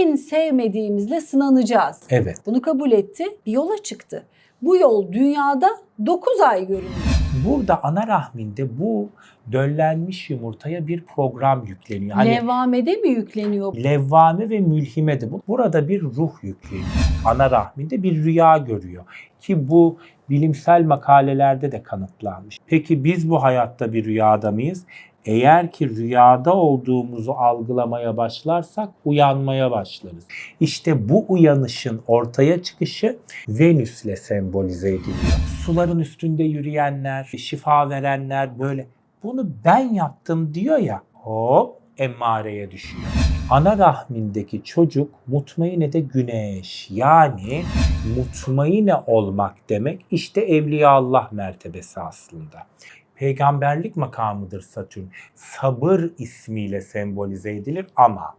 en sevmediğimizle sınanacağız. Evet. Bunu kabul etti, bir yola çıktı. Bu yol dünyada 9 ay görünüyor. Burada ana rahminde bu döllenmiş yumurtaya bir program yükleniyor. Hani Levamede mi yükleniyor? levvame ve mülhime de bu. Burada bir ruh yükleniyor. Ana rahminde bir rüya görüyor. Ki bu bilimsel makalelerde de kanıtlanmış. Peki biz bu hayatta bir rüyada mıyız? Eğer ki rüyada olduğumuzu algılamaya başlarsak uyanmaya başlarız. İşte bu uyanışın ortaya çıkışı Venüs'le sembolize ediliyor. Suların üstünde yürüyenler, şifa verenler böyle bunu ben yaptım diyor ya hop emmareye düşüyor. Ana rahmindeki çocuk mutmaine de güneş yani mutmaine olmak demek işte Evliyaullah mertebesi aslında. Peygamberlik makamıdır Satürn. Sabır ismiyle sembolize edilir ama